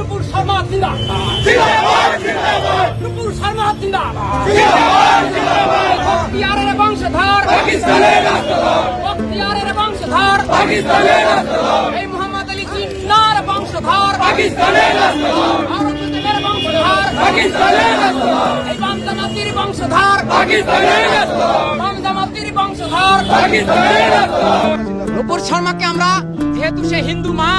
নুপুর শর্মা জিন্দাবাদ। নুপুর শর্মা জিন্দাবাদ। বখতিয়ারের বংশধর। বখতিয়ারের বংশধর। এই মোহাম্মদ আলী জিন্নার বংশধর। আওরঙ্গজেবের বংশধর। এই বামজামাতির বংশধর। বামজামাতির বংশধর। নুপুর শর্মাকে আমরা, যেহেতু সে হিন্দু মা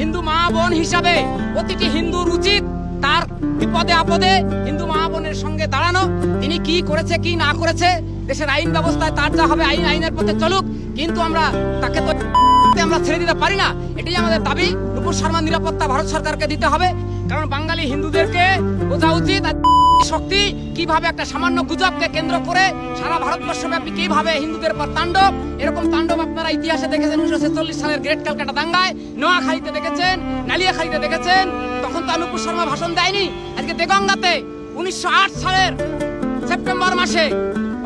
হিন্দু মা বোন হিসাবে প্রতিটি হিন্দুর উচিত তার বিপদে আপদে হিন্দু মা বোনের সঙ্গে দাঁড়ানো, তিনি কি করেছে, কি না করেছে, দেশের আইন ব্যবস্থায় তার যা হবে আইন, আইনের পথে চলুক, কিন্তু আমরা তাকে তো আমরা ছেড়ে দিতে পারি না। এটাই আমাদের দাবি। নুপুর শর্মার নিরাপত্তা ভারত সরকারকে দিতে হবে, কারণ বাঙালি হিন্দুদেরকে বোঝা উচিত। আর শক্তি কীভাবে একটা সামান্য গুজবকে কেন্দ্র করে সারা ভারতবর্ষব্যাপী কীভাবে হিন্দুদের পর তাণ্ডব? এরকম তাণ্ডব আপনারা ইতিহাসে দেখেছেন উনিশশো ছেচল্লিশ সালের গ্রেট ক্যালকাটা দাঙ্গায়। নোয়াখালীতে দেখেছেন, নালিয়াখালীতে দেখেছেন। তখন তো অনুপুর শর্মা ভাষণ দেয়নি। আজকে দেগঙ্গাতে উনিশশো আট সালের সেপ্টেম্বর মাসে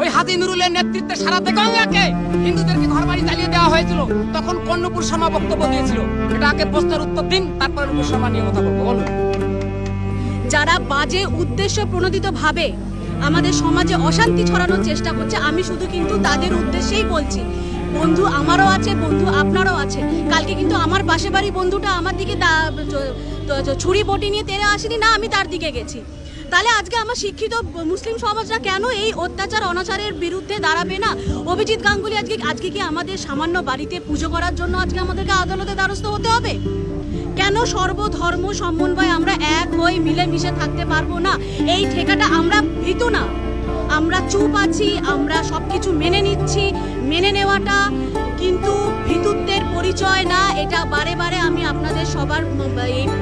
ওই হাজি নুরুলের নেতৃত্বে সারা দেগঙ্গাকে হিন্দুদেরকে ঘর বাড়ি জ্বালিয়ে দেওয়া হয়েছিল। তখন কর্ণপুর শর্মা বক্তব্য দিয়েছিল। এটা আগে প্রশ্নের উত্তর দিন, তারপরে নুপুর শর্মা নিয়ে কথা বলব। বলুন। যারা বাজে উদ্দেশ্য প্রণোদিত ভাবে আমাদের সমাজে অশান্তি ছড়ানোর চেষ্টা করছে, আমি শুধু কিন্তু তাদের উদ্দেশ্যেই বলছি, বন্ধু আমারও আছে, বন্ধু আপনারও আছে। কালকে কিন্তু আমার পাশে বাড়ি বন্ধুটা আমার দিকে ছুরি বটি নিয়ে তেড়ে আসেনি, না আমি তার দিকে গেছি। তাহলে আজকে আমার শিক্ষিত মুসলিম সমাজরা কেন এই অত্যাচার অনাচারের বিরুদ্ধে দাঁড়াবে না? অভিজিৎ গাঙ্গুলি আজকে আজকে কি আমাদের সামান্য বাড়িতে পুজো করার জন্য আজকে আমাদেরকে আদালতে দ্বারস্থ হতে হবে? কেন সর্বধর্ম সমন্বয় আমরা এক হয়ে মিলেমিশে থাকতে পারব না? এই ঠেকাটা আমরা ভীতু না। আমরা চুপ আছি, আমরা সবকিছু মেনে নিচ্ছি, মেনে নেওয়াটা কিন্তু ভীতুত্বের পরিচয় না। এটা বারে বারে আমি আপনাদের সবার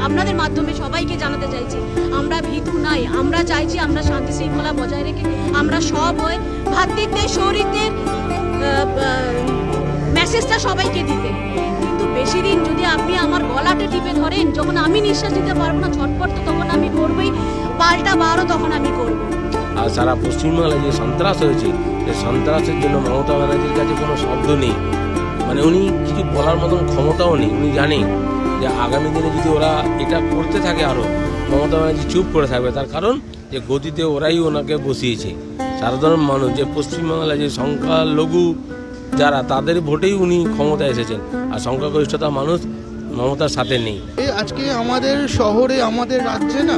আপনাদের মাধ্যমে সবাইকে জানাতে চাইছি। আমরা ভীতু নাই। আমরা চাইছি আমরা শান্তি শৃঙ্খলা বজায় রেখে আমরা সব হয়ে ভাতৃত্বের শরীরদের মেসেজটা সবাইকে দিতে। কিন্তু বেশি দিন যদি আপনি গলাটা টিপে ধরেন, যখন আমি নিঃশ্বাস দিতে পারব না ছটপট তো তখন আমি করবই, পাল্টা বারও তখন আমি করব। আর সারা পশ্চিমবাংলায় যে সন্ত্রাস হয়েছে, সেই সন্ত্রাসের জন্য মমতা ব্যানার্জির কাছে কোনো শব্দ নেই। মানে উনি কিছু বলার মতন ক্ষমতাও নেই। উনি জানেন যে আগামী দিনে যদি ওরা এটা করতে থাকে আরও মমতা ব্যানার্জি চুপ করে থাকবে। তার কারণ যে গদিতে ওরাই ওনাকে বসিয়েছে। সাধারণ মানুষ, যে পশ্চিমবাংলায় যে সংখ্যালঘু যারা, তাদের ভোটেই উনি ক্ষমতায় এসেছেন। আর সংখ্যাগরিষ্ঠতা মানুষ মমতার সাথে নেই। এই আজকে আমাদের শহরে, আমাদের রাজ্যে না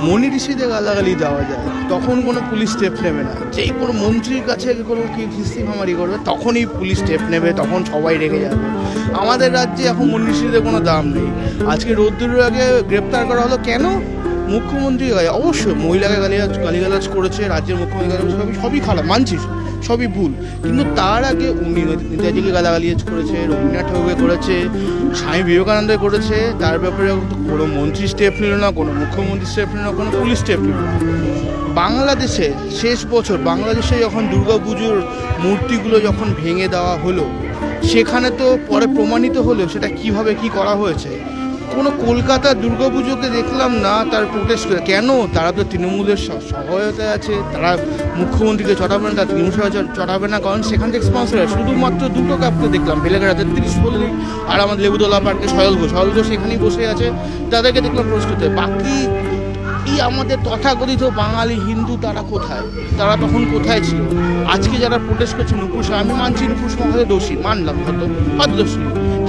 মনি ঋষিদের গালাগালি দেওয়া যায়। তখন কোনো পুলিশ স্টেপ নেবে না। যেই কোনো মন্ত্রীর কাছে কোনো কি খিস্তি ভামারি করবে, তখনই পুলিশ স্টেপ নেবে, তখন সবাই রেগে যাবে। আমাদের রাজ্যে এখন মনি ঋষিদের কোনো দাম নেই। আজকে রোদ্দুরের আগে গ্রেপ্তার করা হলো কেন? মুখ্যমন্ত্রী অবশ্যই মহিলাকে গালিগালাজ গালিগালাজ করেছে, রাজ্যের মুখ্যমন্ত্রী সবই খারাপ, মানছি। সবই ভুল। কিন্তু তার আগে উনি নেতাজিকে গালাগালিয়াজ করেছে, রবীন্দ্রনাথ ঠাকুরকে করেছে, স্বামী বিবেকানন্দ করেছে, তার ব্যাপারে কোনো মন্ত্রী স্টেপ নিল না, কোনো মুখ্যমন্ত্রী স্টেপ নিল না, কোনো পুলিশ স্টেপ নিল না। বাংলাদেশে শেষ বছর, বাংলাদেশে যখন দুর্গাপুজোর মূর্তিগুলো যখন ভেঙে দেওয়া হলো, সেখানে তো পরে প্রমাণিত হলো সেটা কীভাবে কি করা হয়েছে। কোনো কলকাতার দুর্গাপুজোকে দেখলাম না, তার প্রোটেস্ট করে। কেন? তারা তো তৃণমূলের সহায়তায় আছে, তারা মুখ্যমন্ত্রীকে চটাবে না, তারা তৃণমূল চটাবে না, কারণ সেখান থেকে স্পন্সর হয়। শুধুমাত্র দুটো কাপকে দেখলাম, বেলেঘাটাতে তিরিশ পল্লী আর আমাদের লেবুদোলা পার্কে সয়ল ঘোষ। সয়ল ঘোষ সেখানেই বসে আছে, তাদেরকে দেখলাম প্রোটেস্ট করতে বাকি এই আমাদের তথাকথিত বাঙালি হিন্দু তারা কোথায়? তারা তখন কোথায় ছিল? আজকে যারা প্রোটেস্ট করছে নুপুর আমি মানছি নুপুর সমাজে দোষী, মানলাম হয়তো হয়তো দোষী।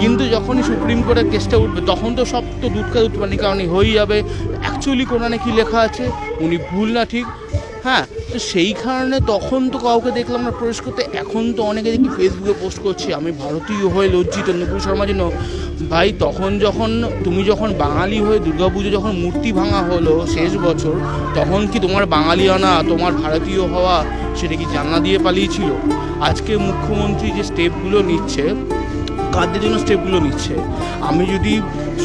কিন্তু যখনই সুপ্রিম কোর্টের কেসটা উঠবে, তখন তো সব তো দুধকা দুধ পানি কারণ হয়েই যাবে। অ্যাকচুয়ালি কোরআনে কি লেখা আছে? উনি ভুল না, ঠিক? হ্যাঁ তো সেই কারণে তখন তো কাউকে দেখলাম না প্রবেশ করতে। এখন তো অনেকে দেখি ফেসবুকে পোস্ট করছে, আমি ভারতীয় হয়ে লজ্জিত নুপুর শর্মার জন্য ভাই, তখন যখন, তুমি যখন বাঙালি হয়ে দুর্গাপুজো যখন মূর্তি ভাঙা হলো শেষ বছর, তখন কি তোমার বাঙালিয়ানা, তোমার ভারতীয় হওয়া, সেটা কি জানা দিয়ে পালিয়েছিল? আজকে মুখ্যমন্ত্রী যে স্টেপগুলো নিচ্ছে কাদের জন্য স্টেপগুলো নিচ্ছে? আমি যদি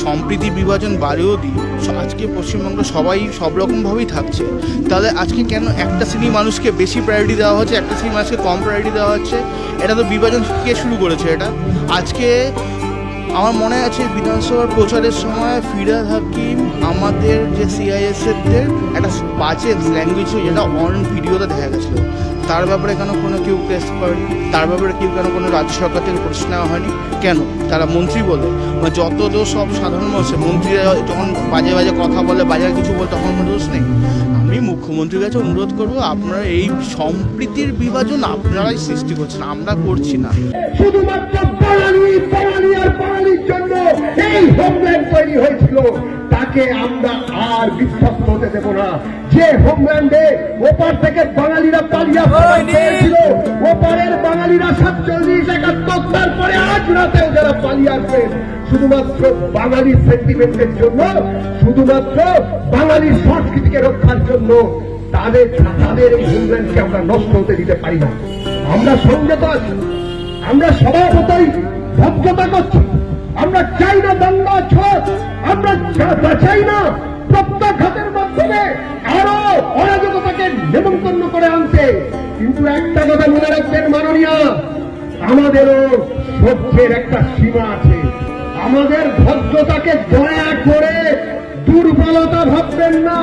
সম্প্রীতি বিভাজন বাড়িয়েও দিই আজকে পশ্চিমবঙ্গ সবাই সব রকমভাবেই থাকছে, তাহলে আজকে কেন একটা শ্রেণির মানুষকে বেশি প্রায়োরিটি দেওয়া হচ্ছে, একটা শ্রেণির মানুষকে কম প্রায়োরিটি দেওয়া হচ্ছে? এটা তো বিভাজন কে শুরু করেছে এটা? আজকে আমার মনে আছে বিধানসভার প্রচারের সময় ফিরাদ হাকিম আমাদের যে সিআইএসএফদের একটা বাজে ল্যাঙ্গুয়েজ যেটা অন ভিডিওতে দেখা গেছিল। তার ব্যাপারে কেন কোনো কেউ কেস করেনি? তার ব্যাপারে কেউ কেন কোনো রাজ্য সরকার থেকে প্রশ্ন নেওয়া হয়নি? কেন? তারা মন্ত্রী বলে। বা যত দোষ সব সাধারণ মানুষের। মন্ত্রীরা যখন বাজে বাজে কথা বলে বাজার কিছু বলে, তখন কোনো দোষ নেই। আমি মুখ্যমন্ত্রীর কাছে অনুরোধ করব, আপনারা এই সম্প্রীতির বিভাজন আপনারাই সৃষ্টি করছেন, আমরা করছি না। শুধুমাত্র বাঙালি বাঙালি আর বাঙালির জন্য এই হোমল্যান্ড তৈরি হয়েছিল। তাকে আমরা আর বিধ্বস্ত হতে দেব না। যে হোমল্যান্ডে ওপার থেকে বাঙালিরা পালিয়ে পেয়েছিল ওপারের বাঙালিরা সাতচল্লিশ একাত্তর তারপরে আজ রাতেও যারা পালিয়ে আসবেন শুধুমাত্র বাঙালি সেন্টিমেন্টের জন্য শুধুমাত্র বাঙালির সংস্কৃতিকে রক্ষার জন্য তাদের তাদের এই হোমল্যান্ডকে আমরা নষ্ট হতে দিতে পারি না। আমরা সংযত আছি। আমরা স্বভাবতই ভদ্রতা করছি। আমরা চাই না দাঙ্গা ছোট আমরা চাই না প্রত্যাঘাতের মাধ্যমে আরও অরাজকতাকে নেমন্তন্ন করে আনতে। কিন্তু একটা কথা মনে রাখবেন মাননীয়, আমাদেরও সহ্যের একটা সীমা আছে। আমাদের ভদ্রতাকে দয়া করে দুর্বলতা ভাববেন না।